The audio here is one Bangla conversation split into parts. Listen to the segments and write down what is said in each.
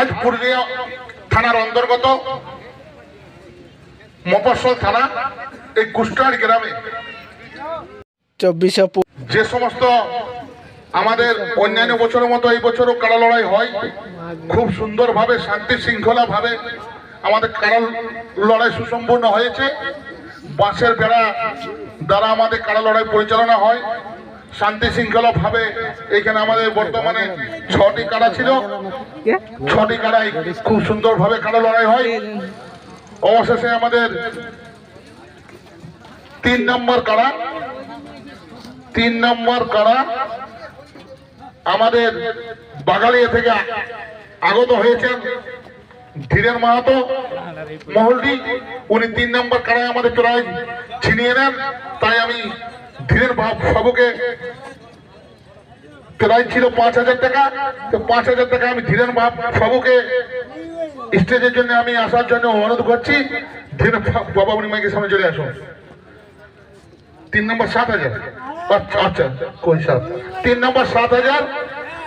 আজ পুরুলিয়া থানার অন্তর্গত মফস্বল থানা এই কুষ্টার গ্রামে। যে সমস্ত আমাদের অন্যান্য বছরের মতো এই বছরও কারা লড়াই হয় খুব সুন্দরভাবে শান্তি শৃঙ্খলা ভাবে আমাদের কারা লড়াই সুসম্পন্ন হয়েছে। বাঁশের বেড়া দ্বারা আমাদের কারা লড়াই পরিচালনা হয়। শান্তি শৃঙ্খলা ভাবে এখানে আমাদের বর্তমানে ছটি কারা ছিল? ছটি কারাই খুব সুন্দরভাবে কারা লড়াই হয়। অবশেষে আমাদের তিন নম্বর কারা? তিন নম্বর কারা আমাদের বাগালিয়া থেকে আগত হয়েছেন ধীরের মাহাতো মহলটি উনি তিন নম্বর কারায় আমাদের প্রায় ছিনিয়ে নেন। তাই আমি ধীরেন বাবু- বাবুকে প্রায় ছিল পাঁচ হাজার টাকা। তো পাঁচ হাজার টাকা আমি ধীরেন বাব- বাবুকে স্টেজের জন্য আমি আসার জন্য অনুরোধ করছি। ধীরেন বাবা উনি মাইকের সামনে চলে আসুন। তিন নম্বর সাত হাজার। আচ্ছা আচ্ছা কই সাত? তিন নম্বর সাত হাজার।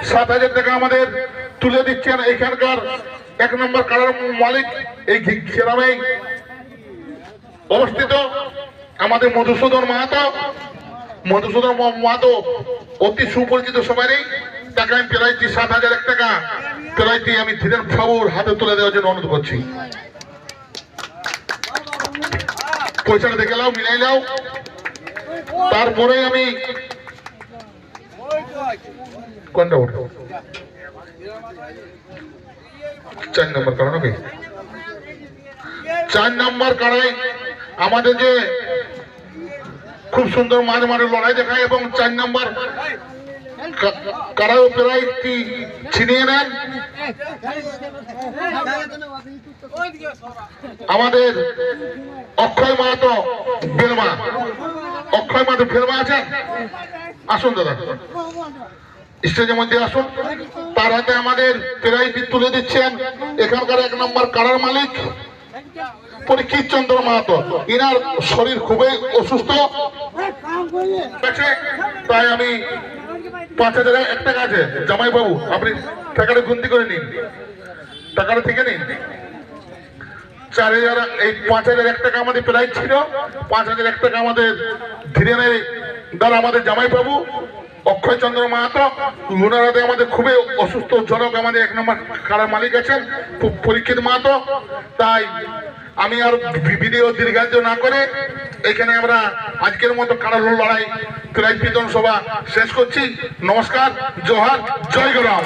সাত হাজার টাকা আমাদের তুলে দিচ্ছেন এখানকার এক নম্বর কালার মালিক, এই গ্রামে অবস্থিত আমাদের মধুসূদন মাহাতো। মধুসূদন মা- মাহাতো অতি সুপরিচিত সবারই তাকে আমি প্রাইটি সাত হাজার, এক টাকা। প্রাইটি আমি ধীরেন বাবুর হাতে তুলে দেওয়ার জন্য অনুরোধ করছি। পয়সাটা দেখে নাও, মিলাই নাও। তারপরে আমি চার নম্বর কারণ চার নম্বর আমাদের যে খুব সুন্দর মাঝে মাঝে লড়াই দেখায় এবং চার নম্বর কারাও প্রায় ছিনিয়ে নেন। আমাদের অক্ষয় মাহাতো বেলমা অক্ষয় মাহাতো বেলমা আছে? আসুন দাদা। স্টেজের মধ্যে আসুন। তার হাতে আমাদের প্রাইজ তুলে দিচ্ছেন। এখানকার এক নম্বর কারার মালিক পরীক্ষিত চন্দ্র মাহাতো। ইনার শরীর খুবই অসুস্থ। তাই আমি পাঁচ হাজার এক টাকা আছে। জামাই বাবু আপনি টাকাটা গুনতি করে নিন। টাকাটা থেকে নিন। চার হাজার, এই পাঁচ হাজার এক টাকা আমাদের প্রাইজ ছিল। পাঁচ হাজার এক টাকা আমাদের ধীরেনের দ্বারা আমাদের জামাই বাবু অক্ষয় চন্দ্র মাহাতো ওনারাতে আমাদের খুবই অসুস্থ জনক, আমাদের এক নম্বর কারার মালিক আছেন খুব পরীক্ষিত মাহাতো। তাই আমি আর ভিডিও দীর্ঘায়িত না করে এখানে আমরা আজকের মতো কারার লড়াই ক্রাইম বিতরণ সভা শেষ করছি। নমস্কার, জোহার, জয় গরাম